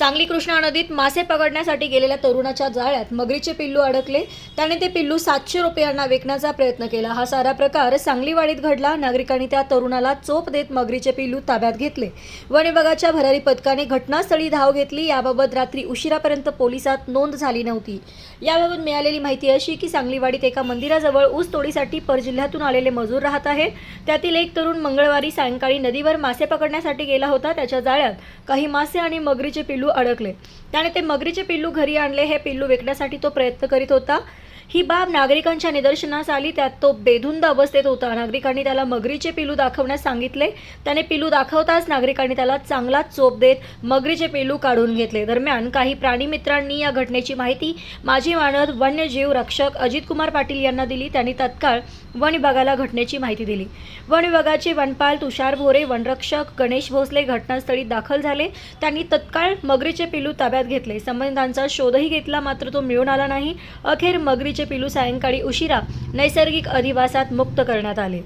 सांगली कृष्णा नदीत मासे पकडण्यासाठी गेलेल्या तरुणाच्या जाळ्यात मगरीचे पिल्लू अडकले. त्याने ते पिल्लू सातशे रुपयांना विकण्याचा प्रयत्न केला. हा सारा प्रकार सांगलीवाडीत घडला. नागरिकांनी त्या तरुणाला चोप देत मगरीचे पिल्लू ताब्यात घेतले. वन विभागाच्या भरारी पथकाने घटनास्थळी धाव घेतली. याबाबत रात्री उशिरापर्यंत पोलिसात नोंद झाली नव्हती. याबाबत मिळालेली माहिती अशी की सांगलीवाडीत एका मंदिराजवळ ऊस तोडीसाठी परजिल्ह्यातून आलेले मजूर राहत आहेत. त्यातील एक तरुण मंगळवारी सायंकाळी नदीवर मासे पकडण्यासाठी गेला होता. त्याच्या जाळ्यात काही मासे आणि मगरीचे पिल्लू अडकले. त्याने ते मगरीचे पिल्लू घरी आणले. हे पिल्लू विकण्यासाठी तो प्रयत्न करीत होता. ही बाब नागरिकांच्या निदर्शनास आली त्यात तो बेधुंद अवस्थेत होता. नागरिकांनी त्याला मगरीचे पिल्लू दाखवण्यास सांगितले. त्याने पिल्लू दाखवताच नागरिकांनी त्याला चांगला चोप देत मगरीचे पिलू काढून घेतले. दरम्यान काही प्राणीमित्रांनी या घटनेची माहिती माजी मानद वन्यजीव रक्षक अजित कुमार पाटील यांना दिली. त्यांनी तत्काळ वन विभागाला घटनेची माहिती दिली. वन विभागाचे वनपाल तुषार भोरे वनरक्षक गणेश भोसले घटनास्थळी दाखल झाले. त्यांनी तत्काळ मगरीचे पिलू ताब्यात घेतले. संबंधितांचा शोधही घेतला मात्र तो मिळून आला नाही. अखेर मगरीचे पिल्लू सायंकाळी उशिरा नैसर्गिक अधिवासात मुक्त करण्यात आले.